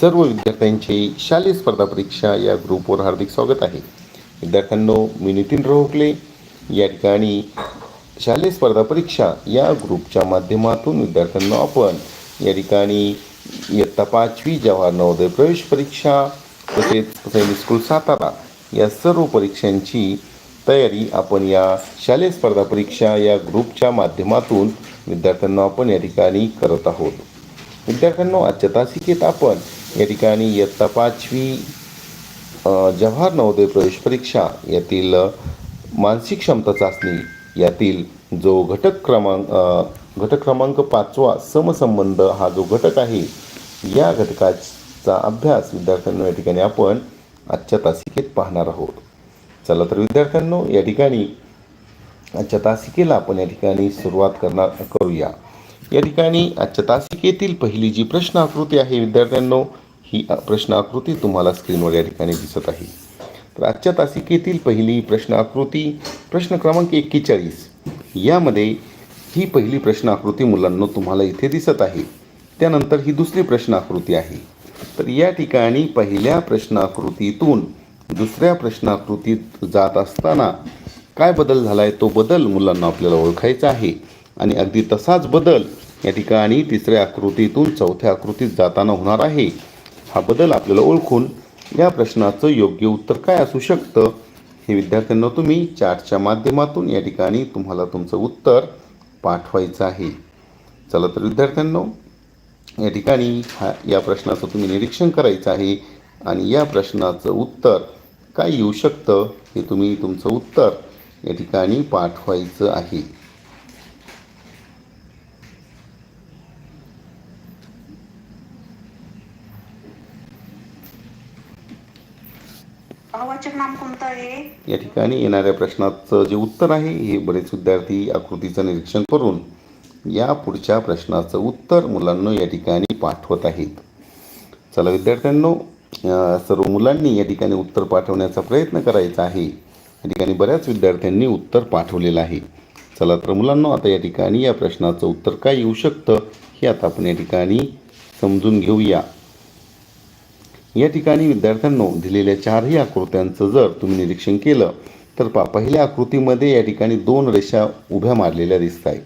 सर्व विद्यार्थ्यांचे शालेय स्पर्धा परीक्षा या ग्रुपवर हार्दिक स्वागत आहे. विद्यार्थ्यांनो मी नितीन रोहकले या ठिकाणी शालेय स्पर्धा परीक्षा या ग्रुपच्या माध्यमातून विद्यार्थ्यांना आपण या ठिकाणी इयत्ता पाचवी जवाहर नवोदय प्रवेश परीक्षा तसेच सैनिक स्कूल सातारा या सर्व परीक्षांची तयारी आपण या शालेय स्पर्धा परीक्षा या ग्रुपच्या माध्यमातून विद्यार्थ्यांना आपण या ठिकाणी करत आहोत. विद्यार्थ्यांना आजच्या तासिकेत आपण या ठिकाणी इयत्ता पाचवी जवाहर नवोदय प्रवेश परीक्षा यातील मानसिक क्षमता चाचणी यातील जो घटक क्रमांक घटक क्रमांक पाचवा समसंबंध हा जो घटक आहे या घटकाचा अभ्यास विद्यार्थ्यांनो या ठिकाणी आपण आजच्या तासिकेत पाहणार आहोत. चला तर विद्यार्थ्यांनो या ठिकाणी आजच्या तासिकेला आपण या ठिकाणी सुरुवात करणार करूया. या ठिकाणी आजच्या तासिकेतील पहिली जी प्रश्न आकृती आहे विद्यार्थ्यांनो ही प्रश्न आकृती तुम्हाला स्क्रीनवर या ठिकाणी दिसत आहे. तर आजच्या तासिकेतील पहिली प्रश्न आकृती प्रश्न क्रमांक एक्केचाळीस. यामध्ये ही पहिली प्रश्न आकृती मुलांना तुम्हाला इथे दिसत आहे. त्यानंतर ही दुसरी प्रश्न आकृती आहे. तर या ठिकाणी पहिल्या प्रश्न आकृतीतून दुसऱ्या प्रश्नाकृतीत जात असताना काय बदल झाला आहे तो बदल मुलांना आपल्याला ओळखायचा आहे. आणि अगदी तसाच बदल या ठिकाणी तिसऱ्या आकृतीतून चौथ्या आकृतीत जाताना होणार आहे. हा बदल आपल्याला ओळखून या प्रश्नाचं योग्य उत्तर काय असू शकतं? हे विद्यार्थ्यांना तुम्ही चार्टच्या माध्यमातून या ठिकाणी तुम्हाला तुमचं उत्तर पाठवायचं आहे. चला तर विद्यार्थ्यांनो या ठिकाणी हा या प्रश्नाचं तुम्ही निरीक्षण करायचं आहे आणि या प्रश्नाचं उत्तर काय येऊ शकतं हे तुम्ही तुमचं उत्तर या ठिकाणी पाठवायचं आहे. भावाचक नाम कोणतं आहे? या ठिकाणी येणाऱ्या प्रश्नाचं जे उत्तर आहे हे बरेच विद्यार्थी आकृतीचं निरीक्षण करून या पुढच्या प्रश्नाचं उत्तर मुलांना या ठिकाणी पाठवत आहेत. चला विद्यार्थ्यांनो सर्व मुलांनी या ठिकाणी उत्तर पाठवण्याचा प्रयत्न करायचा आहे. या ठिकाणी बऱ्याच विद्यार्थ्यांनी उत्तर पाठवलेलं आहे. चला तर मुलांना आता या ठिकाणी या प्रश्नाचं उत्तर काय येऊ शकतं हे आता आपण या ठिकाणी समजून घेऊया. या ठिकाणी विद्यार्थ्यांनो दिलेल्या चारही आकृत्यांचं जर तुम्ही निरीक्षण केलं तर पा पहिल्या आकृतीमध्ये या ठिकाणी दोन रेषा उभ्या मारलेल्या दिसत आहेत.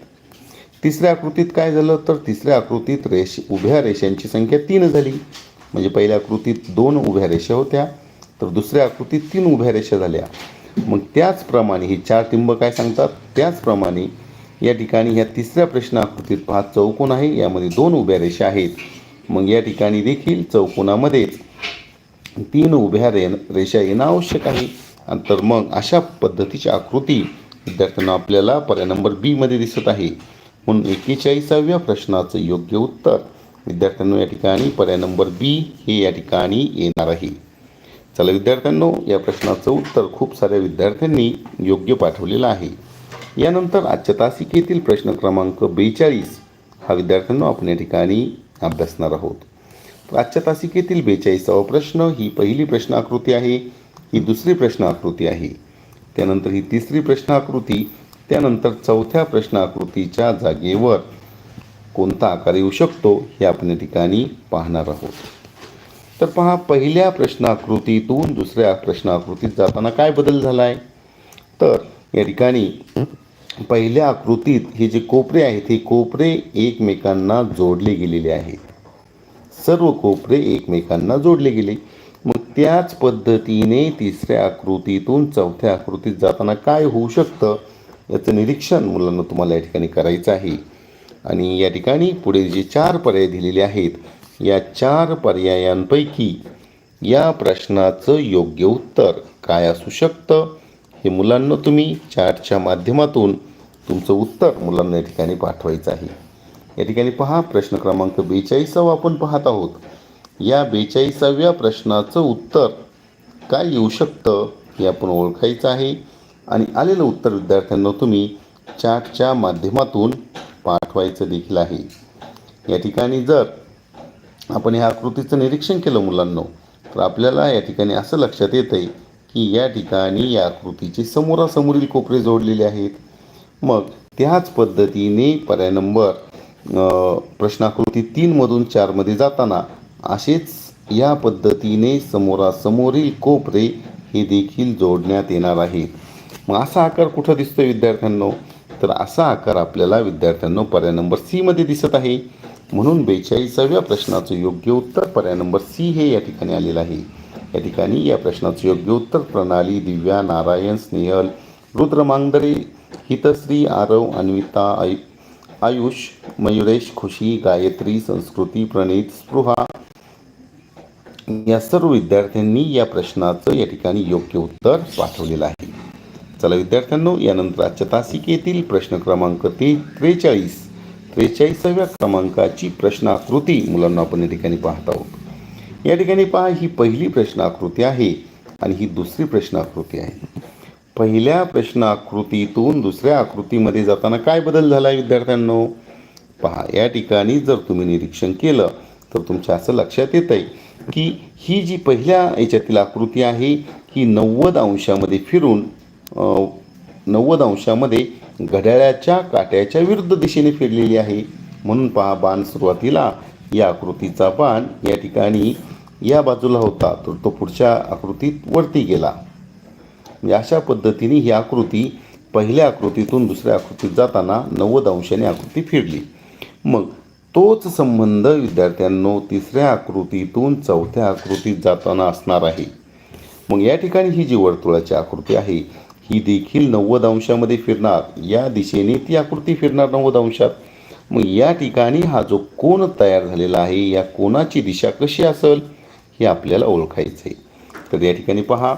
तिसऱ्या आकृतीत काय झालं? तर तिसऱ्या आकृतीत रेष उभ्या रेषांची संख्या तीन झाली. म्हणजे पहिल्या आकृतीत दोन उभ्या रेषा होत्या तर दुसऱ्या आकृतीत तीन उभ्या रेषा झाल्या. मग त्याचप्रमाणे ही चार टिंब काय सांगतात? त्याचप्रमाणे या ठिकाणी ह्या तिसऱ्या प्रश्न आकृतीत पहा चौकोन आहे यामध्ये दोन उभ्या रेषा आहेत. मग या ठिकाणी देखील चौकोनामध्येच तीन उभ्या रे रेषा येणं आवश्यक आहे. आणि तर मग अशा पद्धतीची आकृती विद्यार्थ्यांना आपल्याला पर्याय नंबर बीमध्ये दिसत आहे. म्हणून एकेचाळीसाव्या प्रश्नाचं योग्य उत्तर विद्यार्थ्यांनो या ठिकाणी पर्याय नंबर बी हे या ठिकाणी येणार आहे. चला विद्यार्थ्यांनो या प्रश्नाचं उत्तर खूप साऱ्या विद्यार्थ्यांनी योग्य पाठवलेलं आहे. यानंतर आजच्या तासिकेतील प्रश्न क्रमांक बेचाळीस हा विद्यार्थ्यांनो आपण या ठिकाणी अभ्यासणार आहोत. आजच्या तासिकेतील बेचाळीसावा प्रश्न ही पहिली प्रश्नाकृती आहे ही दुसरी प्रश्नाकृती आहे. त्यानंतर ही तिसरी प्रश्नाकृती त्यानंतर चौथ्या प्रश्नाकृतीच्या जागेवर कोणता आकार येऊ शकतो हे आपण या ठिकाणी पाहणार आहोत. तर पहा पहिल्या प्रश्नाकृतीतून दुसऱ्या प्रश्नाकृतीत जाताना काय बदल झाला आहे तर या ठिकाणी पहिल्या आकृतीत हे जे कोपरे आहेत हे कोपरे एकमेकांना जोडले गेलेले आहेत. सर्व कोपरे एकमेकांना जोडले गेले. मग त्याच पद्धतीने तिसऱ्या आकृतीतून चौथ्या आकृतीत जाताना काय होऊ शकतं याचं निरीक्षण मुलांना तुम्हाला या ठिकाणी करायचं आहे. आणि या ठिकाणी पुढे जे चार पर्याय दिलेले आहेत या चार पर्यायांपैकी या प्रश्नाचं योग्य उत्तर काय असू शकतं हे मुलांना तुम्ही चार्टच्या माध्यमातून तुमचं उत्तर मुलांना या ठिकाणी पाठवायचं आहे. या ठिकाणी पहा प्रश्न क्रमांक बेचाळीसावा आपण पाहत आहोत. या बेचाळीसाव्या प्रश्नाचं उत्तर काय येऊ शकतं हे आपण ओळखायचं आहे. आणि आलेलं उत्तर विद्यार्थ्यांना तुम्ही चार्टच्या माध्यमातून पाठवायचं देखील आहे. या ठिकाणी जर आपण ह्या आकृतीचं निरीक्षण केलं मुलांना तर आपल्याला या ठिकाणी असं लक्षात येतं आहे की या ठिकाणी या आकृतीचे समोरासमोरील कोपरे जोडलेले आहेत. मग त्याच पद्धतीने पर्याय नंबर प्रश्नाकृती तीनमधून चारमध्ये जाताना असेच या पद्धतीने समोरासमोरील कोपरे हे देखील जोडण्यात येणार आहे. मग असा आकार कुठं दिसतो विद्यार्थ्यांनो? तर असा आकार आपल्याला विद्यार्थ्यांनो पर्याय नंबर सीमध्ये दिसत आहे. म्हणून बेचाळीसाव्या प्रश्नाचं योग्य उत्तर पर्याय नंबर सी हे या ठिकाणी आलेलं आहे. या ठिकाणी या प्रश्नाचं योग्य उत्तर प्रणाली दिव्या नारायण स्नेहल रुद्र मांगदरे हितश्री आरव अन्विता आयु आयुष मयुरेश खुशी गायत्री संस्कृती प्रणीत स्पृहा. या सर्व विद्यार्थ्यांनी या प्रश्नाचं या ठिकाणी योग्य उत्तर पाठवलेलं आहे. चला विद्यार्थ्यांनो यानंतर आजच्या तासिकेतील प्रश्न क्रमांक ते त्रेचाळीस त्रेचाळीसाव्या क्रमांकाची प्रश्नाकृती मुलांना आपण या ठिकाणी पाहत आहोत. या ठिकाणी पहा ही पहिली प्रश्न आकृती आहे आणि ही दुसरी प्रश्नाकृती आहे. पहिल्या प्रश्न आकृतीतून दुसऱ्या आकृतीमध्ये जाताना काय बदल झाला आहे विद्यार्थ्यांनो? पहा या ठिकाणी जर तुम्ही निरीक्षण केलं तर तुमच्या असं लक्षात येत आहे की ही जी पहिल्या याच्यातील आकृती आहे ही नव्वद अंशामध्ये फिरून नव्वद अंशामध्ये घड्याळाच्या काट्याच्या विरुद्ध दिशेने फिरलेली आहे. म्हणून पहा बाण सुरुवातीला या आकृतीचा बाण या ठिकाणी या बाजूला होता तर तो पुढच्या आकृतीत वरती गेला. म्हणजे अशा पद्धतीने ही आकृती पहिल्या आकृतीतून दुसऱ्या आकृतीत जाताना नव्वद अंशाने आकृती फिरली. मग तोच संबंध विद्यार्थ्यांनो तिसऱ्या आकृतीतून चौथ्या आकृतीत जाताना असणार आहे. मग या ठिकाणी ही जी वर्तुळाची आकृती आहे ही देखील नव्वद अंशामध्ये फिरणार. या दिशेने ती आकृती फिरणार नव्वद अंशात. मग या ठिकाणी हा जो कोण तयार झालेला आहे या कोणाची दिशा कशी असेल हे आपल्याला ओळखायचं आहे तर या ठिकाणी पहा.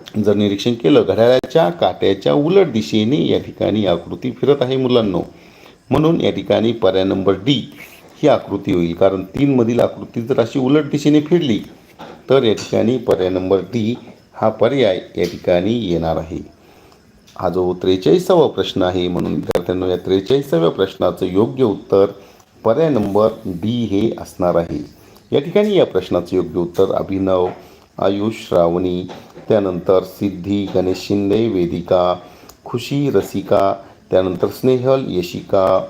जर निरीक्षण केलं घड्याळाच्या काट्याच्या उलट दिशेने या ठिकाणी आकृती फिरत आहे मुलांनो. म्हणून या ठिकाणी पर्याय नंबर डी ही आकृती होईल. कारण तीनमधील आकृती जर अशी उलट दिशेने फिरली तर या ठिकाणी पर्याय नंबर डी हा पर्याय या ठिकाणी येणार आहे. हा जो त्रेचाळीसावा प्रश्न आहे म्हणून विद्यार्थ्यांना या त्रेचाळीसाव्या प्रश्नाचं योग्य उत्तर पर्याय नंबर डी हे असणार आहे. या ठिकाणी या प्रश्नाचं योग्य उत्तर अभिनव आयुष श्रावणी त्यानंतर सिद्धी गणेश शिंदे वेदिका खुशी रसिका त्यानंतर स्नेहल यशिका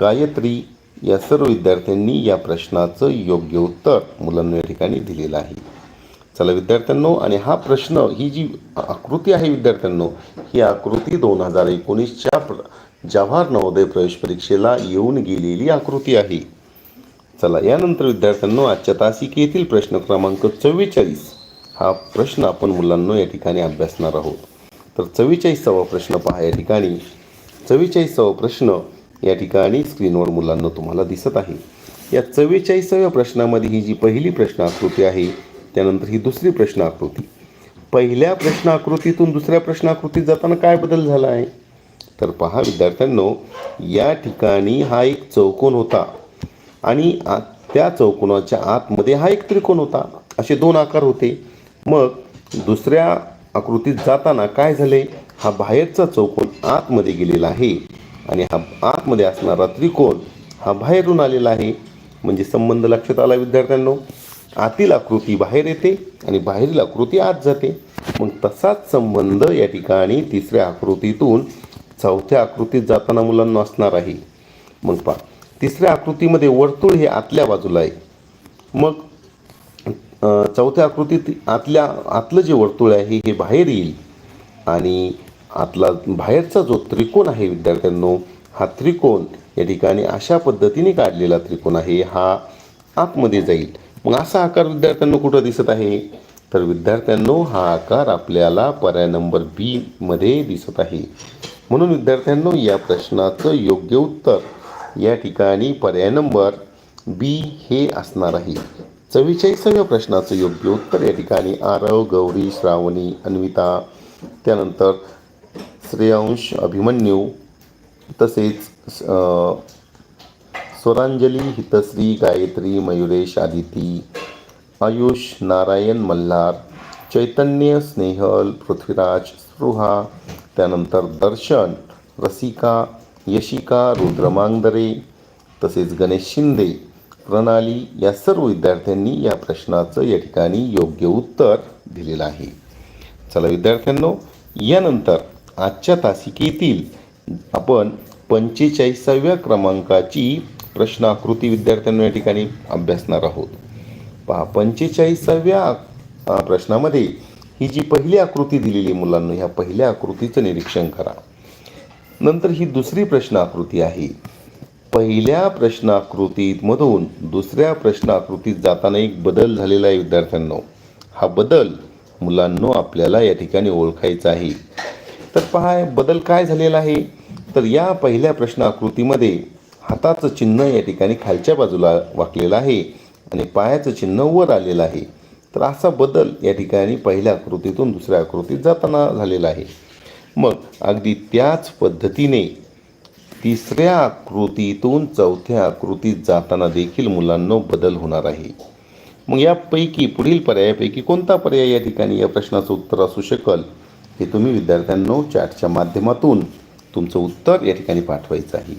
गायत्री या सर्व विद्यार्थ्यांनी या प्रश्नाचं योग्य उत्तर मुलांना या ठिकाणी दिलेलं आहे. चला विद्यार्थ्यांनो आणि हा प्रश्न ही जी आकृती आहे विद्यार्थ्यांनो ही आकृती दोन हजार एकोणीसच्या प्र जवाहर नवोदय प्रवेश परीक्षेला येऊन गेलेली आकृती आहे. चला यानंतर विद्यार्थ्यांनो आजच्या तासिकेतील प्रश्न क्रमांक चव्वेचाळीस. हा प्रश्न आपण मुलांना या ठिकाणी अभ्यासणार आहोत. तर चव्वेचाळीसावा प्रश्न पहा या ठिकाणी. चव्वेचाळीसावा प्रश्न या ठिकाणी स्क्रीनवर मुलांना तुम्हाला दिसत आहे. या चव्वेचाळीसाव्या प्रश्नामध्ये ही जी पहिली प्रश्न आकृती आहे त्यानंतर ही दुसरी प्रश्न आकृती पहिल्या प्रश्न आकृतीतून दुसऱ्या प्रश्न आकृतीत जाताना काय बदल झाला आहे? तर पहा विद्यार्थ्यांनो या ठिकाणी हा एक चौकोन होता आणि त्या चौकोनाच्या आतमध्ये हा एक त्रिकोण होता. असे दोन आकार होते. मग दुसऱ्या आकृतीत जाताना काय झाले? हा बाहेरचा चौकोन आतमध्ये गेलेला आहे आणि हा आतमध्ये असणारा त्रिकोण हा बाहेरून आलेला आहे. म्हणजे संबंध लक्षात आला विद्यार्थ्यांनो? आतील आकृती बाहेर येते आणि बाहेरील आकृती आत जाते. मग तसाच संबंध या ठिकाणी तिसऱ्या आकृतीतून चौथ्या आकृतीत जाताना मुलांना असणार आहे. मग पहा तिसऱ्या आकृतीमध्ये वर्तुळ हे आतल्या बाजूला आहे. मग चौथ्या आकृतीत आतल्या आतलं जे वर्तुळ आहे हे बाहेर येईल. आणि आतला बाहेरचा जो त्रिकोण आहे विद्यार्थ्यांनो हा त्रिकोण या ठिकाणी अशा पद्धतीने काढलेला त्रिकोण आहे हा आतमध्ये जाईल. मग असा आकार विद्यार्थ्यांनो कुठं दिसत आहे? तर विद्यार्थ्यांनो हा आकार आपल्याला पर्याय नंबर बी मध्ये दिसत आहे. म्हणून विद्यार्थ्यांनो या प्रश्नाचं योग्य उत्तर या ठिकाणी पर्याय नंबर बी हे असणार आहे. चव्वेचाळीसाव्या प्रश्नाचं योग्य उत्तर या ठिकाणी आरव गौरी श्रावणी अन्विता त्यानंतर श्रेयांश अभिमन्यू तसेच स्वरांजली हितश्री गायत्री मयुरेश आदिती आयुष नारायण मल्हार चैतन्य स्नेहल पृथ्वीराज स्पृहा त्यानंतर दर्शन रसिका यशिका रुद्रमांगदरे तसेच गणेश शिंदे. प्रणाली या सर्व विद्यार्थ्यांनी या प्रश्नाचं या ठिकाणी योग्य उत्तर दिलेलं आहे. चला विद्यार्थ्यांनो यानंतर आजच्या तासिकेतील आपण पंचेचाळीसाव्या क्रमांकाची प्रश्न आकृती विद्यार्थ्यांना या ठिकाणी अभ्यासणार आहोत. पहा पंचेचाळीसाव्या प्रश्नामध्ये ही जी पहिली आकृती दिलेली आहे मुलांना ह्या पहिल्या आकृतीचं निरीक्षण करा. नंतर ही दुसरी प्रश्न आकृती आहे. पहिल्या प्रश्नाकृतीमधून दुसऱ्या प्रश्नाकृतीत जाताना एक बदल झालेला आहे विद्यार्थ्यांनो. हा बदल मुलांनो आपल्याला या ठिकाणी ओळखायचा आहे. तर पहा बदल काय झालेला आहे? तर या पहिल्या प्रश्नाकृतीमध्ये हाताचं चिन्ह या ठिकाणी खालच्या बाजूला वाकलेलं आहे आणि पायाचं चिन्ह वर आलेलं आहे. तर असा बदल या ठिकाणी पहिल्या आकृतीतून दुसऱ्या आकृतीत जाताना झालेला आहे. मग अगदी त्याच पद्धतीने तिसऱ्या आकृतीतून चौथ्या आकृतीत जाताना देखील मुलांना बदल होणार आहे. मग यापैकी पुढील पर्यायापैकी कोणता पर्याय या ठिकाणी या प्रश्नाचं उत्तर असू शकल? हे तुम्ही विद्यार्थ्यांनो चॅटच्या माध्यमातून तुमचं उत्तर या ठिकाणी पाठवायचं आहे.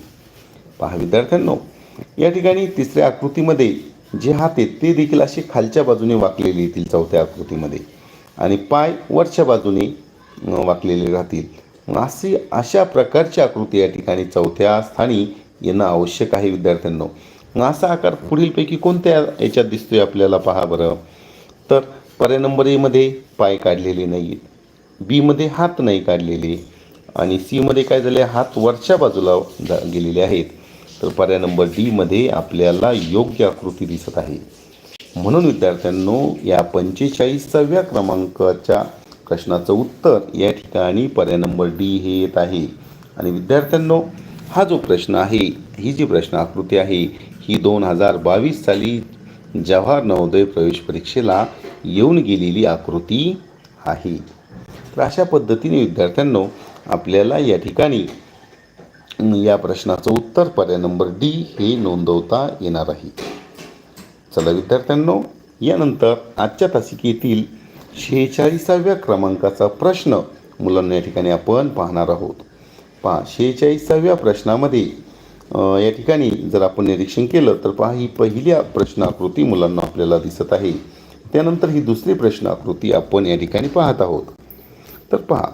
पहा विद्यार्थ्यांनो या ठिकाणी तिसऱ्या आकृतीमध्ये जे हात आहेत ते देखील असे खालच्या बाजूने वाकलेले येतील चौथ्या आकृतीमध्ये आणि पाय वरच्या बाजूने वाकलेले राहतील. अशी अशा प्रकारची आकृती या ठिकाणी चौथ्या स्थानी येणं आवश्यक आहे विद्यार्थ्यांनो. असा आकार पुढीलपैकी कोणत्या याच्यात दिसतोय आपल्याला पहा बरं. तर पर्याय नंबर एमध्ये पाय काढलेले नाही आहेत बीमध्ये हात नाही काढलेले आणि सीमध्ये काय झाले? हात वरच्या बाजूला जा गेलेले आहेत. तर पर्याय नंबर डीमध्ये आपल्याला योग्य आकृती दिसत आहे. म्हणून विद्यार्थ्यांनो या पंचेचाळीसाव्या क्रमांकाच्या प्रश्नाचं उत्तर या ठिकाणी पर्याय नंबर डी हे येत आहे. आणि विद्यार्थ्यांनो हा जो प्रश्न आहे ही जी प्रश्न आकृती आहे ही दोन हजार बावीस साली जवाहर नवोदय प्रवेश परीक्षेला येऊन गेलेली आकृती आहे. तर अशा पद्धतीने विद्यार्थ्यांनो आपल्याला या ठिकाणी या प्रश्नाचं उत्तर पर्याय नंबर डी हे नोंदवता येणार आहे. चला विद्यार्थ्यांनो यानंतर आजच्या तासिकेतील शेहेचाळीसाव्या क्रमांकाचा प्रश्न मुलांना या ठिकाणी आपण पाहणार आहोत. पहा शेहेचाळीसाव्या प्रश्नामध्ये या ठिकाणी जर आपण निरीक्षण केलं तर पहा ही पहिल्या प्रश्नाकृती मुलांना आपल्याला दिसत आहे. त्यानंतर ही दुसरी प्रश्नाकृती आपण या ठिकाणी पाहत आहोत. तर पहा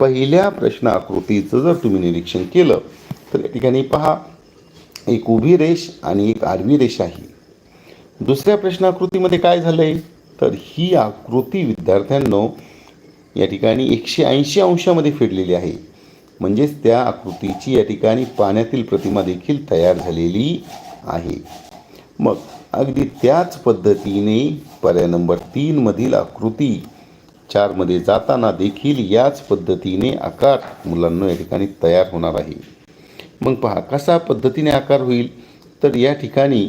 पहिल्या प्रश्नाकृतीचं जर तुम्ही निरीक्षण केलं तर या ठिकाणी पहा एक उभी रेष आणि एक आडवी रेष आहे. दुसऱ्या प्रश्नाकृतीमध्ये काय झालं आहे तर ही आकृती विद्यार्थ्यांनो या ठिकाणी एकशे ऐंशी अंशामध्ये फिरलेली आहे. म्हणजेच त्या आकृतीची या ठिकाणी पाण्यातील प्रतिमा देखील तयार झालेली आहे. मग अगदी त्याच पद्धतीने पर्याय नंबर तीनमधील आकृती चारमध्ये जाताना देखील याच पद्धतीने आकार मुलांना या ठिकाणी तयार होणार आहे. मग पहा कसा पद्धतीने आकार होईल? तर या ठिकाणी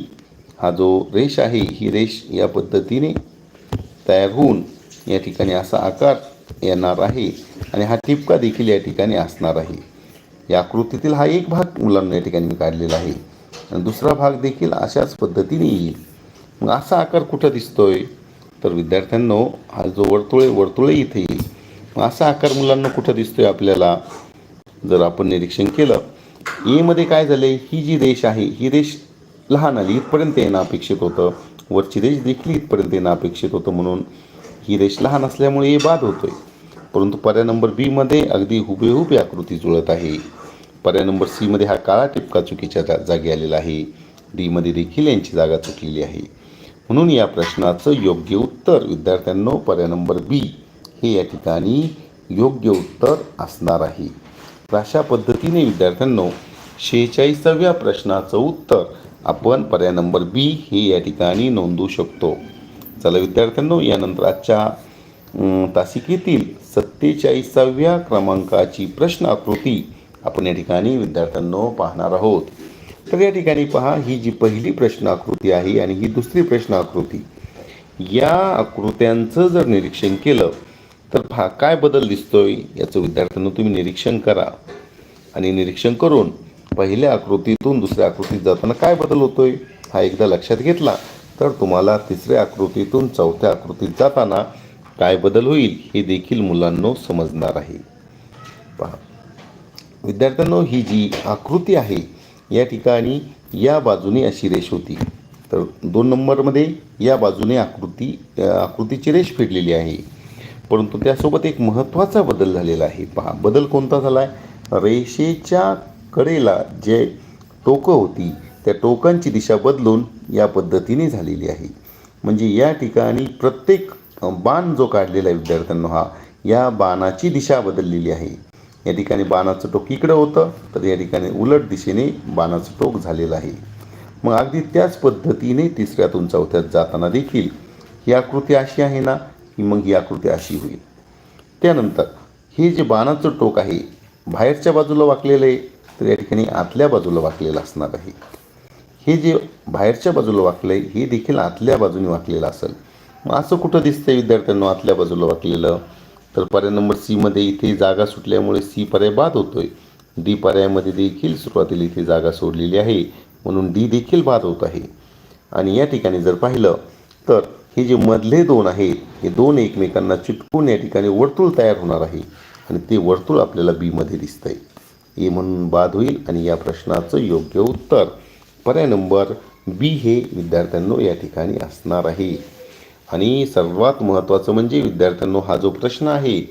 हा जो रेष आहे ही रेष या पद्धतीने तयार होऊन या ठिकाणी असा आकार येणार आहे आणि हा टिपका देखील या ठिकाणी असणार आहे. या आकृतीतील हा एक भाग मुलांना या ठिकाणी मी काढलेला आहे. आणि दुसरा भाग देखील अशाच पद्धतीने येईल. मग असा आकार कुठं दिसतोय? तर विद्यार्थ्यांनो हा जो वर्तुळे वर्तुळे इथे येईल. मग असा आकार मुलांना कुठं दिसतोय आपल्याला? जर आपण निरीक्षण केलं एमध्ये काय झाले ही जी रेष आहे ही रेष लहान आली इथपर्यंत येणं अपेक्षित होतं. वरची रेष देखील इथपर्यंत येणं अपेक्षित होतं म्हणून ही रेष लहान असल्यामुळे हे बाद होतोय. परंतु पर्याय नंबर बीमध्ये अगदी हुबेहूब ही आकृती जुळत आहे. पर्याय नंबर सीमध्ये हा काळा टिपका चुकीच्या जा- जागी आलेला आहे. डीमध्ये देखील यांची जागा चुकलेली आहे. म्हणून या प्रश्नाचं योग्य उत्तर विद्यार्थ्यांनो पर्याय नंबर बी हे या ठिकाणी योग्य उत्तर असणार आहे. तर अशा पद्धतीने विद्यार्थ्यांनो शेहेचाळीसाव्या प्रश्नाचं उत्तर आपण पर्याय नंबर बी हे या ठिकाणी नोंदवू शकतो. चला विद्यार्थ्यांनो यानंतर आजच्या तासिकेतील सत्तेचाळीसाव्या क्रमांकाची प्रश्न आकृती आपण या ठिकाणी विद्यार्थ्यांनो पाहणार आहोत. तर या ठिकाणी पहा ही जी पहिली प्रश्न आकृती आहे आणि ही दुसरी प्रश्न आकृती या आकृत्यांचं जर निरीक्षण केलं तर पहा काय बदल दिसतोय याचं विद्यार्थ्यांनो तुम्ही निरीक्षण करा. आणि निरीक्षण करून पहिल्या आकृतीतून दुसऱ्या आकृतीत जाताना काय बदल होतोय? हा एकदा लक्षात घेतला. तर तुम्हाला तिसऱ्या आकृतीतून चौथ्या आकृतीत जाताना काय बदल होईल हे देखील मुलांनो समजणार आहे. पहा. विद्यार्थ्यांनो ही जी आकृती आहे या ठिकाणी या बाजूने अशी रेष होती. तर दोन नंबरमध्ये या बाजूने आकृती आकृतीची रेष फिरलेली आहे. परंतु त्यासोबत एक महत्त्वाचा बदल झालेला आहे. पहा बदल कोणता झाला आहे रेषेच्या कडेला जे टोकं होती त्या टोकांची दिशा बदलून या पद्धतीने झालेली आहे. म्हणजे या ठिकाणी प्रत्येक बाण जो काढलेला आहे विद्यार्थ्यांनो हा या बाणाची दिशा बदललेली आहे. या ठिकाणी बाणाचं टोक इकडं होतं तर या ठिकाणी उलट दिशेने बाणाचं टोक झालेलं आहे. मग अगदी त्याच पद्धतीने तिसऱ्यातून चौथ्यात जाताना देखील ही आकृती अशी आहे ना की मग ही आकृती अशी होईल. त्यानंतर हे जे बाणाचं टोक आहे बाहेरच्या बाजूला वाकलेलं आहे तर या ठिकाणी आतल्या बाजूला वाकलेलं असणार आहे. हे जे बाहेरच्या बाजूला वाकलं आहे हे देखील आतल्या बाजूने वाकलेलं असेल. मग असं कुठं दिसतंय विद्यार्थ्यांना आतल्या बाजूला वाकलेलं? तर पर्याय नंबर सीमध्ये इथे जागा सुटल्यामुळे सी पर्याय बाद होतोय. डी पर्यायामध्ये देखील सुरुवातीला इथे जागा सोडलेली आहे. म्हणून डी देखील बाद होत आहे. आणि या ठिकाणी जर पाहिलं तर हे जे मधले दोन आहेत हे दोन एकमेकांना चिटकून या ठिकाणी वर्तुळ तयार होणार आहे. आणि ते वर्तुळ आपल्याला बीमध्ये दिसतंय. ए म्हणून बाद होईल आणि या प्रश्नाचं योग्य उत्तर. पर्याय नंबर बी हे विद्यार्थ्यांनो या ठिकाणी असणार आहे. आणि सर्वात महत्त्वाचं म्हणजे विद्यार्थ्यांनो हा जो प्रश्न आहे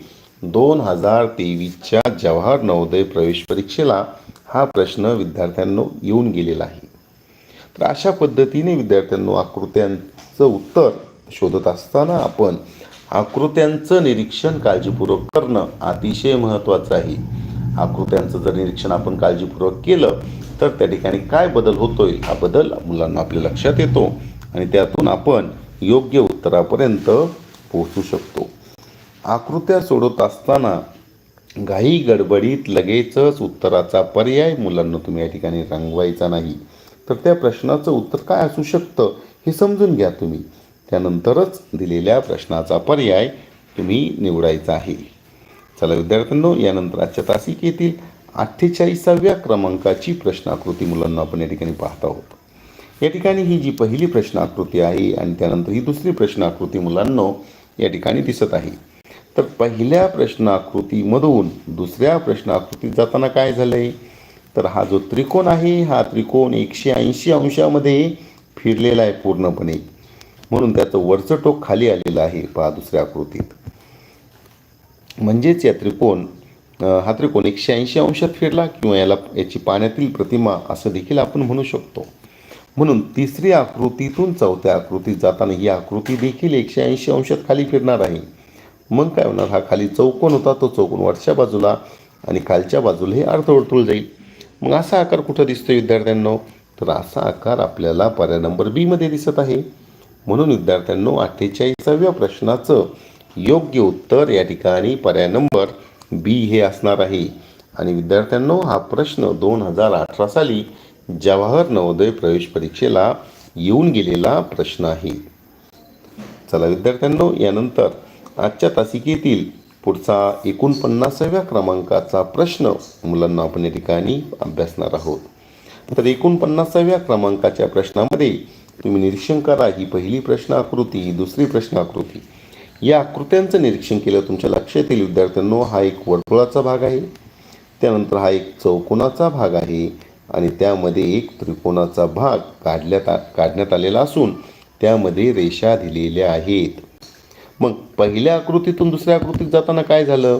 दोन हजार तेवीसच्या जवाहर नवोदय प्रवेश परीक्षेला हा प्रश्न विद्यार्थ्यांनो येऊन गेलेला आहे. तर अशा पद्धतीने विद्यार्थ्यांनो आकृत्यांचं उत्तर शोधत असताना आपण आकृत्यांचं निरीक्षण काळजीपूर्वक करणं अतिशय महत्त्वाचं आहे. आकृत्यांचं जर निरीक्षण आपण काळजीपूर्वक केलं तर त्या ठिकाणी काय बदल होतोय? हा बदल मुलांना आपल्या लक्षात येतो आणि त्यातून आपण योग्य उत्तरापर्यंत पोहोचू शकतो. आकृत्या सोडत असताना घाई गडबडीत लगेचच उत्तराचा पर्याय मुलांना तुम्ही या ठिकाणी रंगवायचा नाही. तर त्या प्रश्नाचं उत्तर काय असू शकतं हे समजून घ्या तुम्ही. त्यानंतरच दिलेल्या प्रश्नाचा पर्याय तुम्ही निवडायचा आहे. चला विद्यार्थ्यांनो यानंतर आजच्या तासिकेतील अठ्ठेचाळीसाव्या क्रमांकाची प्रश्नाकृती मुलांना आपण या ठिकाणी पाहत आहोत. या ठिकाणी ही जी पहिली प्रश्नाकृती आहे आणि त्यानंतर ही दुसरी प्रश्नाकृती मुलांनो या ठिकाणी दिसत आहे. तर पहिल्या प्रश्नाकृतीमधून दुसऱ्या प्रश्नाकृतीत जाताना काय झालं आहे तर हा जो त्रिकोण आहे हा त्रिकोण एकशे ऐंशी अंशामध्ये फिरलेला आहे पूर्णपणे. म्हणून त्याचं वरचं टोक खाली आलेलं आहे. पहा दुसऱ्या आकृतीत. म्हणजेच या त्रिकोण हा त्रिकोण एकशे ऐंशी अंशात फिरला किंवा याला याची पाण्यातील प्रतिमा असं देखील आपण म्हणू शकतो. म्हणून तिसरी आकृतीतून चौथ्या आकृतीत जाताना ही आकृती देखील एकशे ऐंशी अंशात खाली फिरणार आहे. मग काय होणार? हा खाली चौकोन होता तो चौकोन वरच्या बाजूला आणि खालच्या बाजूला हे अर्धवर्तुळ जाईल. मग असा आकार कुठं दिसतो विद्यार्थ्यांनो? तर असा आकार आपल्याला पर्याय नंबर बीमध्ये दिसत आहे. म्हणून विद्यार्थ्यांनो अठ्ठेचाळीसाव्या प्रश्नाचं योग्य उत्तर या ठिकाणी पर्याय नंबर बी हे असणार आहे. आणि विद्यार्थ्यांनो हा प्रश्न दोन हजार अठरा साली जवाहर नवोदय प्रवेश परीक्षेला येऊन गेलेला प्रश्न आहे. चला विद्यार्थ्यांनो यानंतर आजच्या तासिकेतील पुढचा एकोणपन्नासाव्या क्रमांकाचा प्रश्न मुलांना आपण या ठिकाणी अभ्यासणार आहोत. तर एकोणपन्नासाव्या क्रमांकाच्या प्रश्नामध्ये तुम्ही निरीक्षण करा ही पहिली प्रश्न आकृती ही दुसरी प्रश्न आकृती या आकृत्यांचं निरीक्षण केलं तुमच्या लक्षात येईल विद्यार्थ्यांनो हा एक वर्तुळाचा भाग आहे. त्यानंतर हा एक चौकोनाचा भाग आहे आणि त्यामध्ये एक त्रिकोणाचा भाग काढल्यात काढण्यात आलेला असून त्यामध्ये रेषा दिलेल्या आहेत. मग पहिल्या आकृतीतून दुसऱ्या आकृतीत जाताना काय झालं?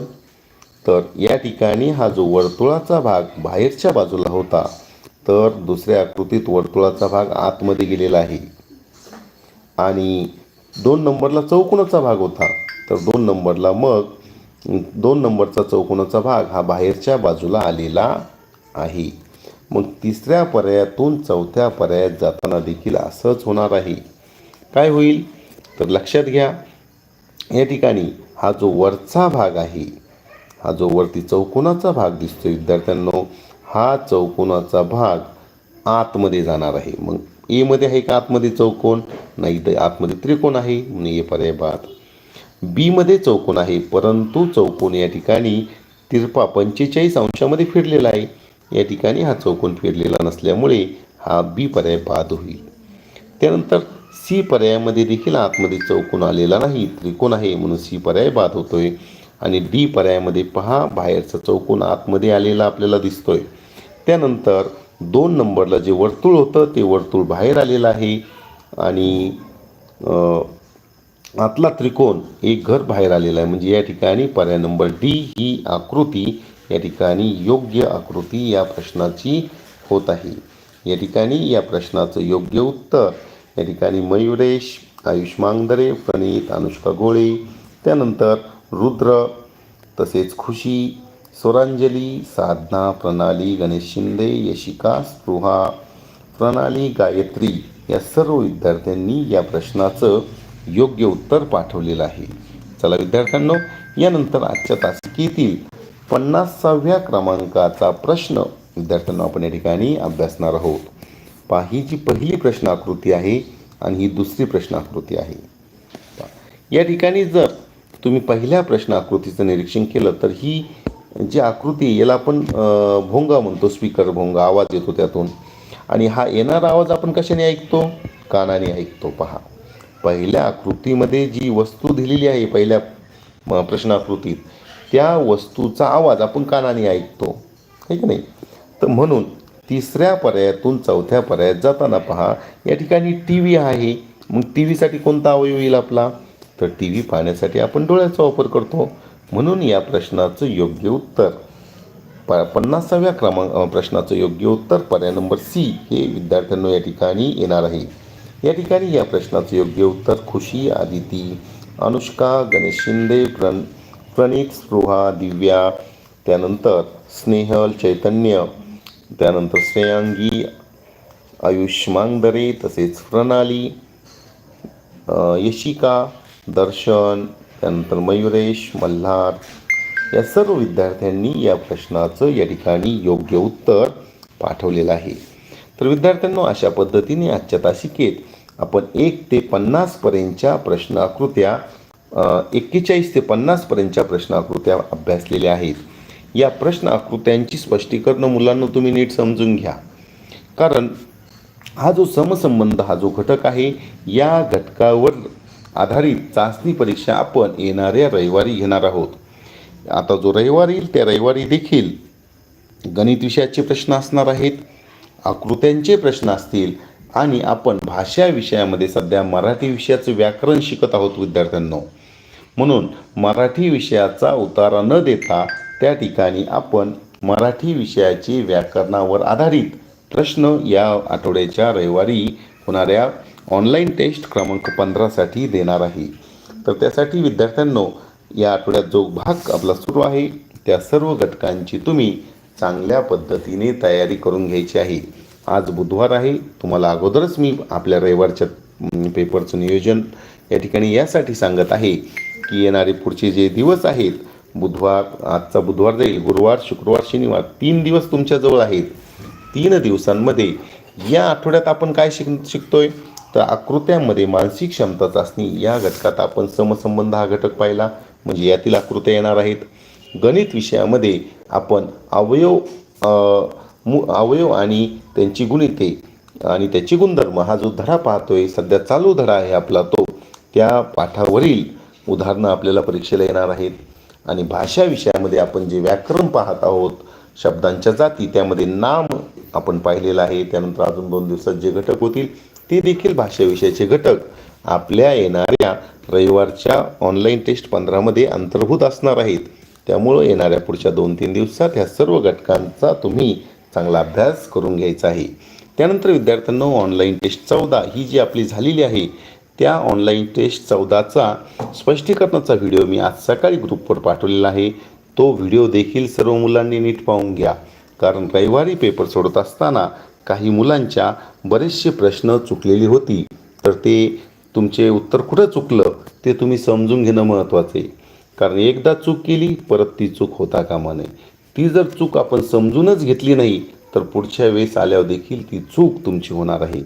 तर या ठिकाणी हा जो वर्तुळाचा भाग बाहेरच्या बाजूला होता तर दुसऱ्या आकृतीत वर्तुळाचा भाग आतमध्ये गेलेला आहे. आणि दोन नंबरला चौकोनाचा भाग होता. तर दोन नंबरला मग दोन नंबरचा चौकोनाचा भाग हा बाहेरच्या बाजूला आलेला आहे. मग तिसऱ्या पर्यायातून चौथ्या पर्यायात जाताना देखील असंच होणार आहे. काय होईल? तर लक्षात घ्या या ठिकाणी हा जो वरचा भाग आहे हा जो वरती चौकोनाचा भाग दिसतोय विद्यार्थ्यांनो हा चौकोनाचा भाग आतमध्ये जाणार आहे. मग एमध्ये आहे का? आतमध्ये चौकोन? नाही तर आतमध्ये त्रिकोण आहे. म्हणून ए पर्याय बाद बीमध्ये चौकोन आहे परंतु चौकोन या ठिकाणी तिरपा पंचेचाळीस अंशामध्ये फिरलेला आहे. या ठिकाणी हा चौकोन फिरलेला नसल्यामुळे हा बी पर्याय बाद होईल. त्यानंतर सी पर्यायामध्ये देखील आतमध्ये चौकोन आलेला नाही त्रिकोण आहे म्हणून सी पर्याय बाद होतोय. आणि डी पर्यायामध्ये पहा बाहेरचा चौकोन आतमध्ये आलेला आपल्याला दिसतोय. त्यानंतर दोन नंबरला जे वर्तुळ होतं ते वर्तुळ बाहेर आलेलं आहे आणि आतला त्रिकोण एक घर बाहेर आलेला आहे. म्हणजे या ठिकाणी पर्याय नंबर डी ही आकृती या ठिकाणी योग्य आकृती या प्रश्नाची होत आहे. या ठिकाणी या प्रश्नाचं योग्य उत्तर या ठिकाणी मयुरेश आयुष मांगदरे प्रणीत अनुष्का गोळे त्यानंतर रुद्र तसेच खुशी स्वरांजली साधना प्रणाली गणेश शिंदे यशिका स्पृहा प्रणाली गायत्री या सर्व विद्यार्थ्यांनी या प्रश्नाचं योग्य उत्तर पाठवलेलं आहे. चला विद्यार्थ्यांनो यानंतर आजच्या तासिकेतील पन्नासाव्या क्रमांकाचा प्रश्न विद्यार्थ्यांना आपण या ठिकाणी अभ्यासणार आहोत. पहा ही जी पहिली प्रश्न आकृती आहे आणि ही दुसरी प्रश्नाकृती आहे. या ठिकाणी जर तुम्ही पहिल्या प्रश्न आकृतीचं निरीक्षण केलं तर ही जी आकृती याला आपण भोंगा म्हणतो स्पीकर भोंगा आवाज येतो त्यातून. आणि हा येणारा आवाज आपण कशाने ऐकतो? कानाने ऐकतो. पहा. पहिल्या आकृतीमध्ये जी वस्तू दिलेली आहे पहिल्या म, त्या वस्तूचा आवाज आपण कानाने ऐकतो. आहे की नाही? तर म्हणून तिसऱ्या पर्यायातून चौथ्या पर्यायात जाताना पहा या ठिकाणी टी व्ही आहे. मग टी व्हीसाठी कोणता अवयव येईल आपला? तर टी व्ही पाहण्यासाठी आपण डोळ्याचा वापर करतो. म्हणून या प्रश्नाचं योग्य उत्तर. प पन्नासाव्या क्रमांक प्रश्नाचं योग्य उत्तर पर्याय नंबर सी हे विद्यार्थ्यांना या ठिकाणी येणार आहे. या ठिकाणी या प्रश्नाचं योग्य उत्तर खुशी आदिती अनुष्का गणेश शिंदे प्रण प्रणित स्पृहा दिव्या त्यानंतर स्नेहल चैतन्य त्यानंतर श्रेयांगी आयुष मांगदरे तसेच प्रणाली यशिका दर्शन त्यानंतर मयुरेश मल्हार या सर्व विद्यार्थ्यांनी या प्रश्नाचं या ठिकाणी योग्य उत्तर पाठवलेलं आहे. तर विद्यार्थ्यांनो अशा पद्धतीने आजच्या तासिकेत आपण एक ते पन्नासपर्यंतच्या प्रश्नाकृत्या एक्केचाळीस ते पन्नासपर्यंतच्या प्रश्नाकृत्या अभ्यासलेल्या आहेत. या प्रश्न आकृत्यांची स्पष्टीकरणं मुलांना तुम्ही नीट समजून घ्या. कारण हा जो समसंबंध हा जो घटक आहे या घटकावर आधारित चाचणी परीक्षा आपण येणाऱ्या रविवारी घेणार आहोत. आता जो रविवार येईल त्या रविवारी देखील गणित विषयाचे प्रश्न असणार आहेत आकृत्यांचे प्रश्न असतील आणि आपण भाषा विषयामध्ये सध्या मराठी विषयाचं व्याकरण शिकत आहोत विद्यार्थ्यांनो. म्हणून मराठी विषयाचा उतारा न देता त्या ठिकाणी आपण मराठी विषयाचे व्याकरणावर आधारित प्रश्न या आठवड्याच्या रविवारी होणाऱ्या ऑनलाईन टेस्ट क्रमांक पंधरासाठी देणार आहे. तर त्यासाठी विद्यार्थ्यांनो या आठवड्यात जो भाग आपला सुरू आहे त्या सर्व घटकांची तुम्ही चांगल्या पद्धतीने तयारी करून घ्यायची आहे. आज बुधवार आहे. तुम्हाला अगोदरच मी आपल्या रविवारच्या पेपरचं नियोजन या ठिकाणी यासाठी सांगत आहे की येणारे पुढचे जे दिवस आहेत बुधवार आजचा बुधवार जाईल गुरुवार शुक्रवार शनिवार तीन दिवस तुमच्याजवळ आहेत. तीन दिवसांमध्ये या आठवड्यात आपण काय शिक शिकतोय? तर आकृत्यांमध्ये मानसिक क्षमता चाचणी या घटकात आपण समसंबंध हा घटक पाहिला. म्हणजे यातील आकृत्या येणार आहेत. गणित विषयामध्ये आपण अवयव मु अवयव आणि त्यांची गुणिते आणि त्याची गुणधर्म हा जो धडा पाहतोय सध्या चालू धडा आहे आपला तो त्या पाठावरील उदाहरणं आपल्याला परीक्षेला येणार आहेत. आणि भाषा विषयामध्ये आपण जे व्याकरण पाहत आहोत शब्दांच्या जाती त्यामध्ये नाम आपण पाहिलेलं आहे. त्यानंतर अजून दोन दिवसात जे घटक होतील ते देखील भाषेविषयीचे घटक आपल्या येणाऱ्या रविवारच्या ऑनलाईन टेस्ट पंधरामध्ये अंतर्भूत असणार आहेत. त्यामुळं येणाऱ्या पुढच्या दोन तीन दिवसात ह्या सर्व घटकांचा तुम्ही चांगला अभ्यास करून घ्यायचा आहे. त्यानंतर विद्यार्थ्यांना ऑनलाईन टेस्ट चौदा ही जी आपली झालेली आहे त्या ऑनलाईन टेस्ट चौदाचा स्पष्टीकरणाचा व्हिडिओ मी आज सकाळी ग्रुपवर पाठवलेला आहे. तो व्हिडिओ देखील सर्व मुलांनी नीट पाहून घ्या. कारण रविवारी पेपर सोडत असताना काही मुलांच्या बरेचसे प्रश्न चुकलेली होती. तर ते तुमचे उत्तर कुठं चुकलं ते तुम्ही समजून घेणं महत्त्वाचं आहे. कारण एकदा चूक केली परत ती चूक होता कामा नये. ती जर चूक आपण समजूनच घेतली नाही तर पुढच्या वेळेस आल्यावर देखील ती चूक तुमची होणार आहे.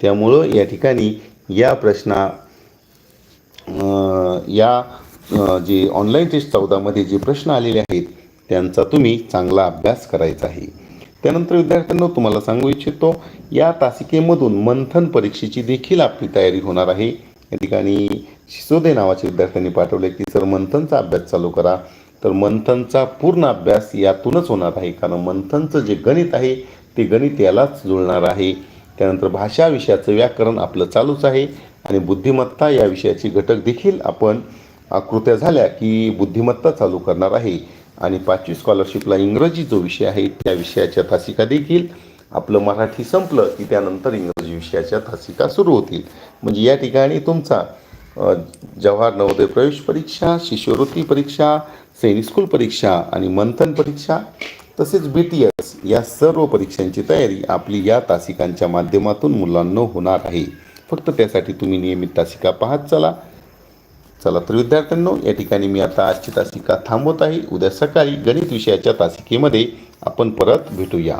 त्यामुळं या ठिकाणी या प्रश्ना या जे ऑनलाईन टेस्ट चौदामध्ये जे प्रश्न आलेले आहेत त्यांचा तुम्ही चांगला अभ्यास करायचा आहे. त्यानंतर विद्यार्थ्यांना तुम्हाला सांगू इच्छितो या तासिकेमधून मंथन परीक्षेची देखील आपली तयारी होणार आहे. या ठिकाणी शिसोदे नावाच्या विद्यार्थ्यांनी पाठवले की सर मंथनचा अभ्यास चालू करा. तर मंथनचा पूर्ण अभ्यास यातूनच होणार आहे कारण मंथनचं जे गणित आहे ते गणित यालाच जुळणार आहे. त्यानंतर भाषा विषयाचं व्याकरण आपलं चालूच आहे आणि बुद्धिमत्ता या विषयाचे घटक देखील आपण आकृत्या झाल्या की बुद्धिमत्ता चालू करणार आहे. आणि पाचवी स्कॉलरशिपला इंग्रजी जो विषय आहे त्या विषयाच्या तासिका देखील आपलं मराठी संपलं की त्यानंतर इंग्रजी विषयाच्या तासिका सुरू होतील. म्हणजे या ठिकाणी तुमचा जवाहर नवोदय प्रवेश परीक्षा शिष्यवृत्ती परीक्षा सैनिक स्कूल परीक्षा आणि मंथन परीक्षा तसेच बी टी एस या सर्व परीक्षांची तयारी आपली या तासिकांच्या माध्यमातून मुलांना होणार आहे. फक्त त्यासाठी तुम्ही नियमित तासिका पाहत चला. चला तर विद्यार्थ्यांनो या ठिकाणी मी आता आजची तासिका थांबवत आहे. उद्या सकाळी गणित विषयाच्या तासिकेमध्ये आपण परत भेटूया.